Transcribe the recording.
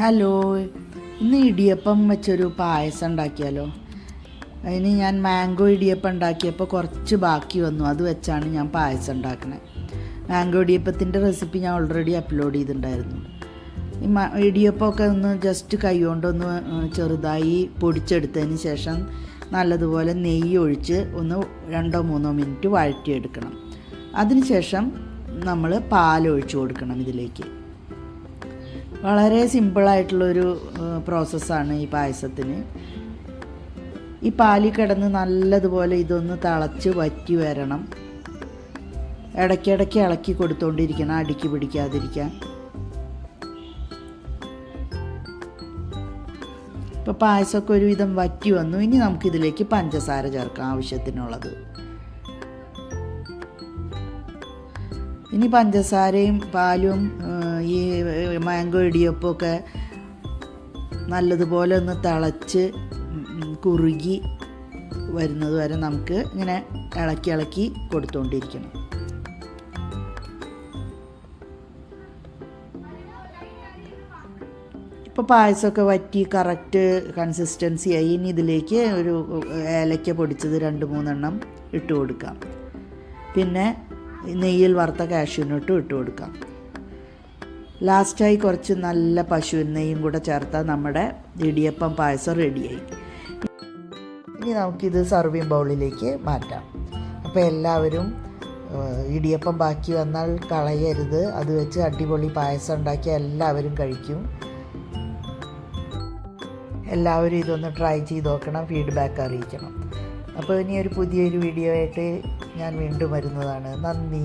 Hello ഇന്ന് ഇടിയപ്പം വെച്ചൊരു പായസം ഉണ്ടാക്കിയാലോ? അതിന് ഞാൻ മാംഗോ ഇടിയപ്പം ഉണ്ടാക്കിയപ്പോൾ കുറച്ച് ബാക്കി വന്നു. അത് വെച്ചാണ് ഞാൻ പായസം ഉണ്ടാക്കണത് മാംഗോ ഇടിയപ്പത്തിന്റെ റെസിപ്പി ഞാൻ ഓൾറെഡി അപ്ലോഡ് ചെയ്തിട്ടുണ്ടായിരുന്നു. ഈ ഇടിയപ്പമൊക്കെ ഒന്ന് ജസ്റ്റ് കൈകൊണ്ടൊന്ന് ചെറുതായി പൊടിച്ചെടുത്തതിന് ശേഷം നല്ലതുപോലെ നെയ്യ് ഒഴിച്ച് ഒന്ന് രണ്ടോ മൂന്നോ മിനിറ്റ് വഴറ്റിയെടുക്കണം. അതിനുശേഷം നമ്മൾ പാലൊഴിച്ച് കൊടുക്കണം ഇതിലേക്ക്. വളരെ സിമ്പിളായിട്ടുള്ളൊരു പ്രോസസ്സാണ് ഈ പായസത്തിന്. ഈ പാലിൽ കിടന്ന് നല്ലതുപോലെ ഇതൊന്ന് തിളച്ച് വറ്റി വരണം. ഇടയ്ക്കിടയ്ക്ക് ഇളക്കി കൊടുത്തോണ്ടിരിക്കണം അടുക്കി പിടിക്കാതിരിക്കാൻ. ഇപ്പോൾ പായസമൊക്കെ ഒരുവിധം വറ്റി വന്നു. ഇനി നമുക്കിതിലേക്ക് പഞ്ചസാര ചേർക്കാം ആവശ്യത്തിനുള്ളത്. ഇനി പഞ്ചസാരയും പാലും ഈ മാംഗോ ഇടിയപ്പമൊക്കെ നല്ലതുപോലെ ഒന്ന് തിളച്ച് കുറുകി വരുന്നത് വരെ നമുക്ക് ഇങ്ങനെ ഇളക്കി ഇളക്കി കൊടുത്തുകൊണ്ടിരിക്കണം ഇപ്പോൾ പായസമൊക്കെ വറ്റി കറക്റ്റ് കൺസിസ്റ്റൻസി ആയി ഇനി ഇതിലേക്ക് ഒരു ഏലക്ക പൊടിച്ചത് രണ്ട് മൂന്നെണ്ണം ഇട്ട് കൊടുക്കാം. പിന്നെ നെയ്യിൽ വറുത്ത കാഷ്യൂനട്ടും ഇട്ട് കൊടുക്കാം. ലാസ്റ്റായി കുറച്ച് നല്ല പശുവിൻ നെയ്യും കൂടെ ചേർത്താൽ നമ്മുടെ ഇടിയപ്പം പായസം റെഡിയായി. ഇനി നമുക്കിത് സർവിങ് ബൗളിലേക്ക് മാറ്റാം. അപ്പോൾ എല്ലാവരും ഇടിയപ്പം ബാക്കി വന്നാൽ കളയരുത്. അത് വെച്ച് അടിപൊളി പായസം ഉണ്ടാക്കി എല്ലാവരും കഴിക്കും. എല്ലാവരും ഇതൊന്ന് ട്രൈ ചെയ്ത് നോക്കണം ഫീഡ്ബാക്ക് അറിയിക്കണം. അപ്പോൾ ഇനി ഒരു പുതിയൊരു വീഡിയോ ആയിട്ട് ഞാൻ വീണ്ടും വരുന്നതാണ്. നന്ദി.